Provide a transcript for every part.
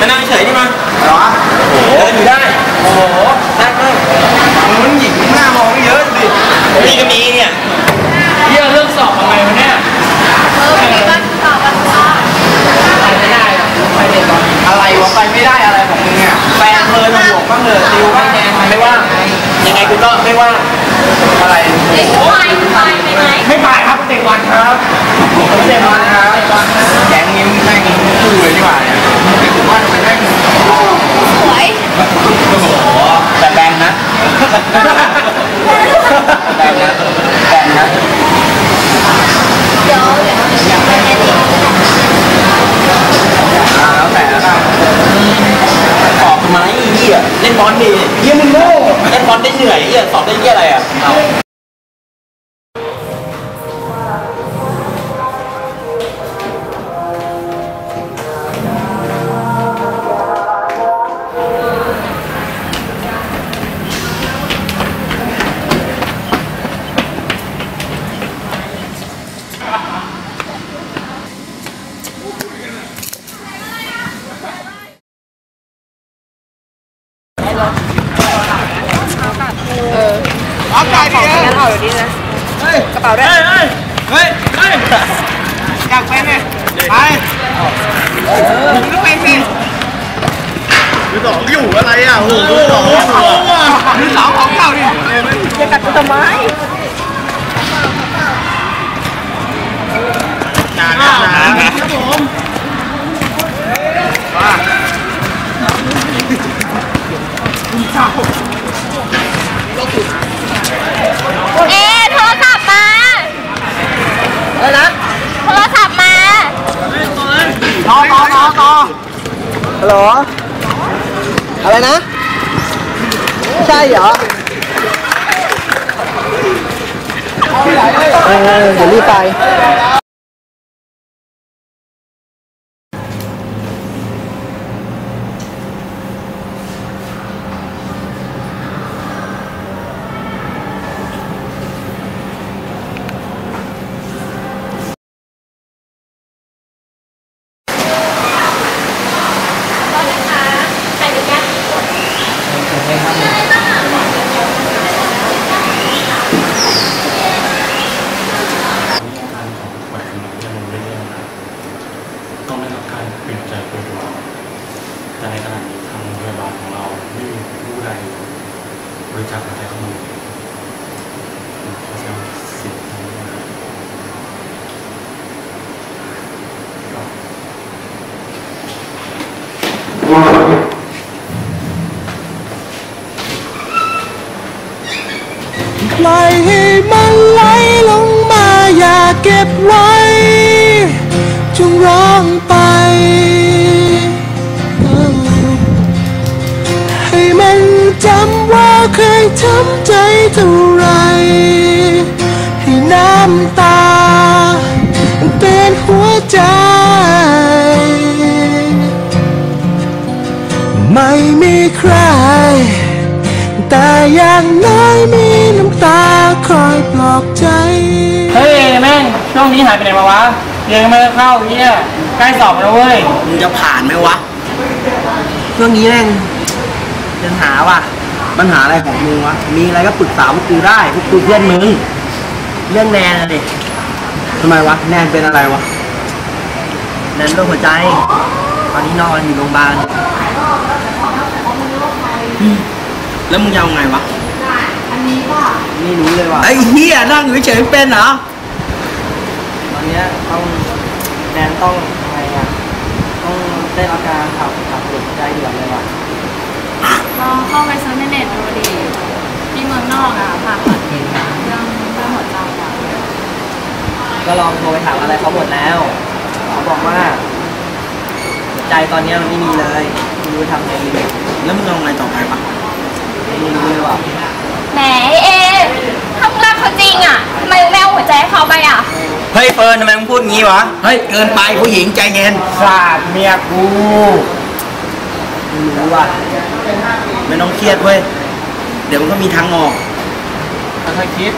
มานั่งเฉยดิมาอะไรวะเดินอยู่ได้ โอ้โหนั่งนั่งมึงหญิงหน้ามองเยอะดินี่ก็มีเนี่ยเยี่ยเรื่องสอบอะไรวะเนี่ยเออไม่มีบ้านต่อบ้านต่อไปไม่ได้ไปเด็กก่อนอะไรวะไปไม่ได้อะไรของมึงเนี่ยแฟนเธอน่ะห่วงบ้างเลยติวบ้างแกไม่ว่างยังไงกูก็ไม่ว่างอะไรเอ้ยไปไปไปไหมไม่ไปครับเด็กวันครับเจ็บมาครับแก๊งนี้แม่งคู่เลยดีกว่าเนี่ย どうぞ。 สองอยู่อะไรอะโอ้โหดูสองดูสองของเก่าดิจะกัดกูทำไมนานนะนานครับผมว่าเอ๊ะโทรศัพท์มาเออนะโทรศัพท์มาต่อต่อต่อต่อฮัลโหล อะไรนะ ใช่เหรอเดี๋ยวรีบไป ใครเป็นแก วันนี้ยังลงเรื่อยๆนะต้องได้รับการเปลี่ยนใจโดยด่วน แต่ในขณะนี้ทางโรงพยาบาลของเราไม่มีผู้ใดบริจาคหัวใจเข้ามาเลยเพราะฉะนั้นสิ่งนี้นะครับปล่อยให้มันไหลลงมาอย่าเก็บไว้ จงรอ เคยทำใจเท่าไรให้น้ำตา เป็นหัวใจ ไม่มีใคร แต่อย่างน้อยมีน้ำตาคอยปลอบใจ เฮ้ยแม่งช่วงนี้หายไปไหนมาวะเรียนไม่ได้เข้าเฮียใกล้สอบแล้วเว้ย มึงจะผ่านไหมวะ เรื่องนี้แม่งปัญหาว่ะ ปัญหาอะไรของมึงวะ มีอะไรก็ปรึกษาพวกกูได้พวกกูเพื่อนมึง เรื่องแนนนะดิทำไมวะ แนนเป็นอะไรวะ แนนโรคหัวใจ ตอนนี้นอนอยู่โรงพยาบาล แล้วมึงจะเอาไงวะอันนี้ป่ะไม่รู้เลยว่ะ ไอ้เหี้ยนั่งอยู่เฉยๆเป็นเหรอ ตอนเนี้ยต้องแนนต้องอะไรอะ ต้องได้รับการขับขับหัวใจด่วนเลยว่ะ ลองเข้าไปเซิร์ชในเน็ตดูดิที่เมืองนอกอะผ่าตัดเก่งอะเรื่องเรื่องหัวใจอะก็ลองโทรไปถามอะไรเขาหมดแล้วเขาบอกว่าหัวใจตอนเนี้ยมันไม่มีเลยไม่รู้จะทำไงดีแล้วมึงเอาไงต่อไปปะไม่รู้เลยว่ะแหมเอถ้ามึงรักเขาจริงอะทำไมมึงไม่เอาหัวใจให้เขาไปอะ เฮ้ยเฟิร์นทำไมมึงพูดงี้วะ เฮ้ยเกินไปผู้หญิงใจเย็น สาดเมียกูไม่ รู้ว่ะไม่ต้องเครียดเว้ย เดี๋ยวมันก็มีทางออกค่อยๆคิด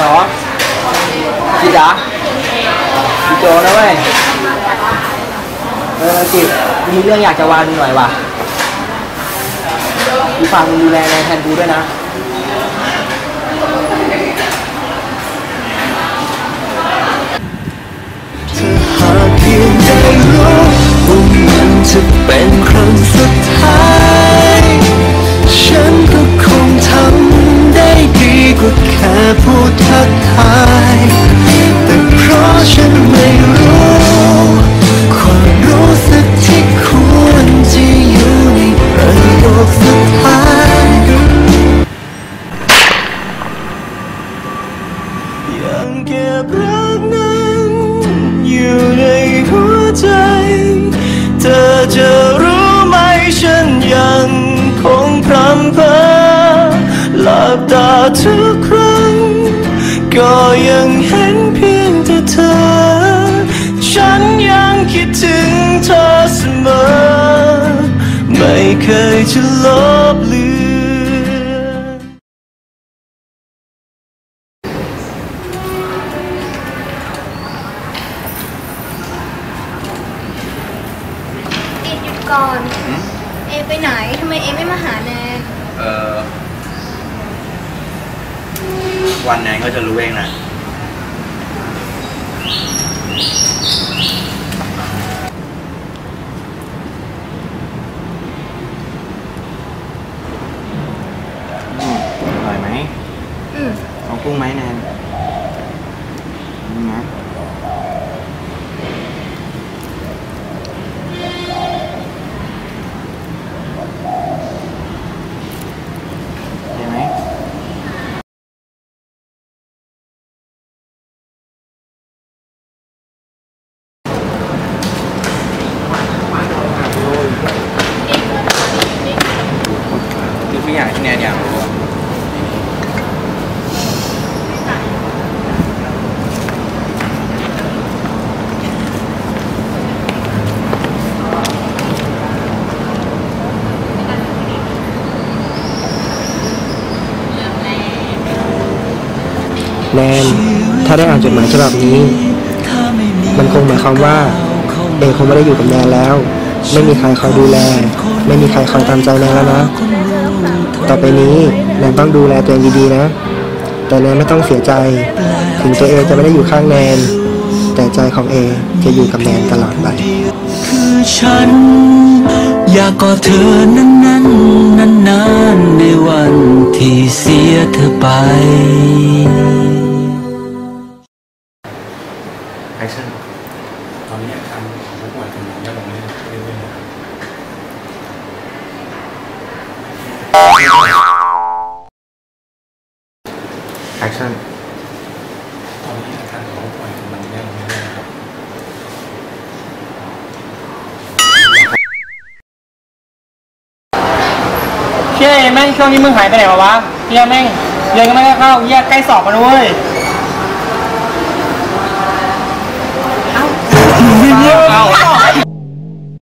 เหรอพี่โจนะเว้ยเออกิจมีเรื่องอยากจะวานหน่อยว่ะกูฟังมึงดูแลแทนกูด้วยนะหากเพียงได้รู้ว่ามันจะเป็นครั้งสุดท้าย ฉันก็คงทำได้ดีกว่า ใจ เธอจะรู้ไหมฉันยังคงพรำเพอหลับตาทุกครั้ง ก็ยังเห็นเพียงแต่เธอ ฉันยังคิดถึงเธอเสมอ ไม่เคยจะลบ วันนั้นก็จะรู้เองนะอืมอร่อยไหมอืมเอากุ้งไหมแนนนี่นะเห็นไหม คือพี่อยากให้แนนอยากรู้อะ แนนถ้าได้อ่านจดหมายฉบับนี้ มันคงหมายความว่าเอคงไม่ได้อยู่กับแนนแล้ว ไม่มีใครคอยดูแล ไม่มีใครคอยตามใจแนนแล้วนะ ต่อไปนี้แนนต้องดูแลตัวเองดีๆนะ แต่แนนไม่ต้องเสียใจ ถึงตัวเองจะไม่ได้อยู่ข้างแนน แต่ใจของเอจะอยู่กับแนนตลอดไปคือฉันอยากกอดเธอนานๆนานๆในวันที่เสียเธอไป เชี่ยแม่งช่วงนี้มึงหายไปไหนมาวะเฮียแม่งเรียนก็ไม่ได้เข้าเฮียใกล้สอบมาแล้วเว้ยเอ้า